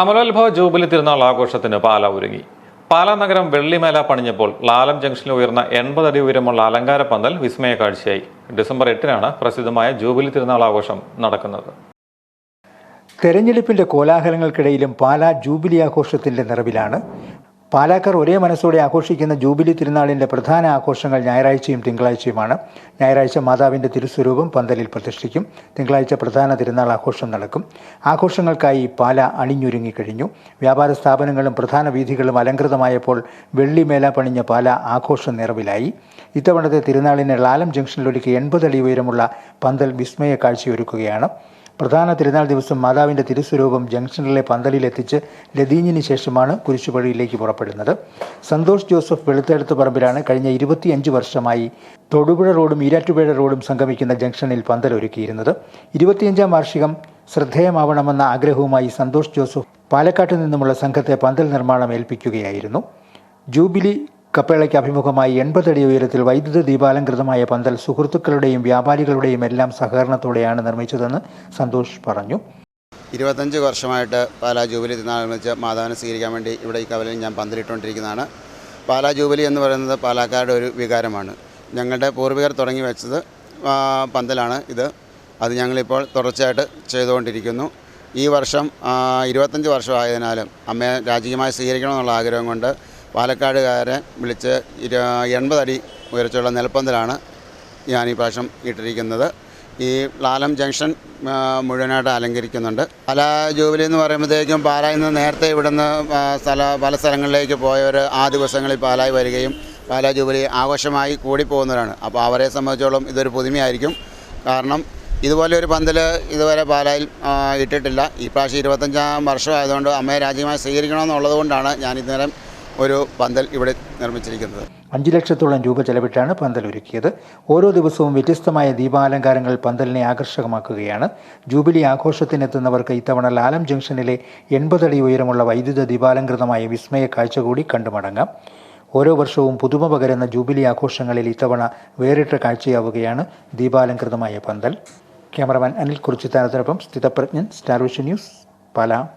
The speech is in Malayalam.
അമലോത്ഭവ ജൂബിലി തിരുനാൾ ആഘോഷത്തിന് പാല ഒരുങ്ങി. പാലാ നഗരം വെള്ളിമേല പണിഞ്ഞപ്പോൾ ലാലം ജംഗ്ഷനിൽ ഉയർന്ന എൺപത് അടി ഉയരമുള്ള അലങ്കാര പന്തൽ വിസ്മയ കാഴ്ചയായി. ഡിസംബർ എട്ടിനാണ് പ്രസിദ്ധമായ ജൂബിലി തിരുനാൾ ആഘോഷം നടക്കുന്നത്. തെരഞ്ഞെടുപ്പിന്റെ കോലാഹലങ്ങൾക്കിടയിലും പാലാ ജൂബിലി ആഘോഷത്തിന്റെ നിറവിലാണ് പാലാക്കാർ ഒരേ മനസ്സോടെ ആഘോഷിക്കുന്ന ജൂബിലി തിരുനാളിന്റെ പ്രധാന ആഘോഷങ്ങൾ ഞായറാഴ്ചയും തിങ്കളാഴ്ചയുമാണ്. ഞായറാഴ്ച മാതാവിന്റെ തിരുസ്വരൂപം പന്തലിൽ പ്രതിഷ്ഠിക്കും. തിങ്കളാഴ്ച പ്രധാന തിരുനാൾ ആഘോഷം നടക്കും. ആഘോഷങ്ങൾക്കായി പാല അണിഞ്ഞൊരുങ്ങിക്കഴിഞ്ഞു വ്യാപാര സ്ഥാപനങ്ങളും പ്രധാന വീഥികളും അലങ്കൃതമായപ്പോൾ വെള്ളിമേല പണിഞ്ഞ പാല ആഘോഷ നിറവിലായി. ഇത്തവണത്തെ തിരുനാളിന് ലാലം ജംഗ്ഷനിലൊരുക്കി എൺപത് അടി ഉയരമുള്ള പന്തൽ വിസ്മയ കാഴ്ചയൊരുക്കുകയാണ്. പ്രധാന തിരുനാൾ ദിവസം മാതാവിന്റെ തിരുസ്വരൂപം ജംഗ്ഷനിലെ പന്തലിലെത്തിച്ച് ലതീഞ്ഞിന് ശേഷമാണ് കുരിശുപടിയിലേക്ക് പുറപ്പെടുന്നത്. സന്തോഷ് ജോസഫ് വെളുത്തെടുത്ത് പറമ്പിലാണ് കഴിഞ്ഞ ഇരുപത്തിയഞ്ച് വർഷമായി തൊടുപുഴ റോഡും ഈരാറ്റുപുഴ റോഡും സംഗമിക്കുന്ന ജംഗ്ഷനിൽ പന്തലൊരുക്കിയിരുന്നത് ഇരുപത്തിയഞ്ചാം വാർഷികം ശ്രദ്ധേയമാവണമെന്ന ആഗ്രഹവുമായി സന്തോഷ് ജോസഫ് പാലക്കാട്ട് നിന്നുമുള്ള സംഘത്തെ പന്തൽ നിർമ്മാണം ഏൽപ്പിക്കുകയായിരുന്നു. ജൂബിലി കപ്പേളയ്ക്ക് അഭിമുഖമായി എൺപതടി ഉയരത്തിൽ വൈദ്യുത ദീപാലംകൃതമായ പന്തൽ സുഹൃത്തുക്കളുടെയും വ്യാപാരികളുടെയും എല്ലാം സഹകരണത്തോടെയാണ് നിർമ്മിച്ചതെന്ന് സന്തോഷ് പറഞ്ഞു. ഇരുപത്തഞ്ച് വർഷമായിട്ട് പാലാ ജൂബിലി തിരുനാളനുസരിച്ച് മാതാവിനെ സ്വീകരിക്കാൻ വേണ്ടി ഇവിടെ ഈ കവലയിൽ ഞാൻ പന്തലിട്ടുകൊണ്ടിരിക്കുന്നതാണ്. പാലാ ജൂബിലി എന്ന് പറയുന്നത് പാലാക്കാരുടെ ഒരു വികാരമാണ്. ഞങ്ങളുടെ പൂർവികർ തുടങ്ങി വെച്ചത് പന്തലാണ് ഇത്. അത് ഞങ്ങളിപ്പോൾ തുടർച്ചയായിട്ട് ചെയ്തുകൊണ്ടിരിക്കുന്നു. ഈ വർഷം ഇരുപത്തഞ്ച് വർഷമായതിനാലും അമ്മയെ രാജകീയമായി സ്വീകരിക്കണമെന്നുള്ള ആഗ്രഹം കൊണ്ട് പാലക്കാടുകാരെ വിളിച്ച് ഇരു എൺപതടി ഉയർച്ചയുള്ള നെൽപ്പന്തലാണ് ഞാൻ ഈ പ്രാവശ്യം ഇട്ടിരിക്കുന്നത്. ഈ ലാലം ജംഗ്ഷൻ മുഴുവനായിട്ട് അലങ്കരിക്കുന്നുണ്ട്. പല ജൂബിലി എന്ന് പറയുമ്പോഴത്തേക്കും പാലായിൽ നിന്ന് നേരത്തെ ഇവിടുന്ന് സ്ഥല പല സ്ഥലങ്ങളിലേക്ക് പോയവർ ആ ദിവസങ്ങളിൽ പാലായി വരികയും പാലാ ജൂബിലി ആഘോഷമായി കൂടിപ്പോകുന്നവരാണ്. അപ്പോൾ അവരെ സംബന്ധിച്ചോളം ഇതൊരു പുതുമയായിരിക്കും. കാരണം ഇതുപോലെ ഒരു പന്തൽ ഇതുവരെ പാലായിൽ ഇട്ടിട്ടില്ല. ഈ പ്രാവശ്യം ഇരുപത്തഞ്ചാം വർഷമായതുകൊണ്ട് അമ്മയെ രാജ്യമായി സ്വീകരിക്കണമെന്നുള്ളത് കൊണ്ടാണ് ഞാൻ ഇന്നേരം ഒരു പന്തൽ ഇവിടെ നിർമ്മിച്ചിരിക്കുന്നത്. അഞ്ചു ലക്ഷത്തോളം രൂപ ചെലവിട്ടാണ് പന്തൽ ഒരുക്കിയത്. ഓരോ ദിവസവും വ്യത്യസ്തമായ ദീപാലങ്കാരങ്ങൾ പന്തലിനെ ആകർഷകമാക്കുകയാണ്. ജൂബിലി ആഘോഷത്തിനെത്തുന്നവർക്ക് ഇത്തവണ ലാലം ജംഗ്ഷനിലെ എൺപതടി ഉയരമുള്ള വൈദ്യുത ദീപാലങ്കൃതമായ വിസ്മയ കാഴ്ച കൂടി കണ്ടുമടങ്ങാം. ഓരോ വർഷവും പുതുമ പകരുന്ന ജൂബിലി ആഘോഷങ്ങളിൽ ഇത്തവണ വേറിട്ട കാഴ്ചയാവുകയാണ് ദീപാലങ്കൃതമായ പന്തൽ. Cameraman Anil കുറിച്ചിത്താനത്തിനൊപ്പം Sthithaprajnan star vision news Pala.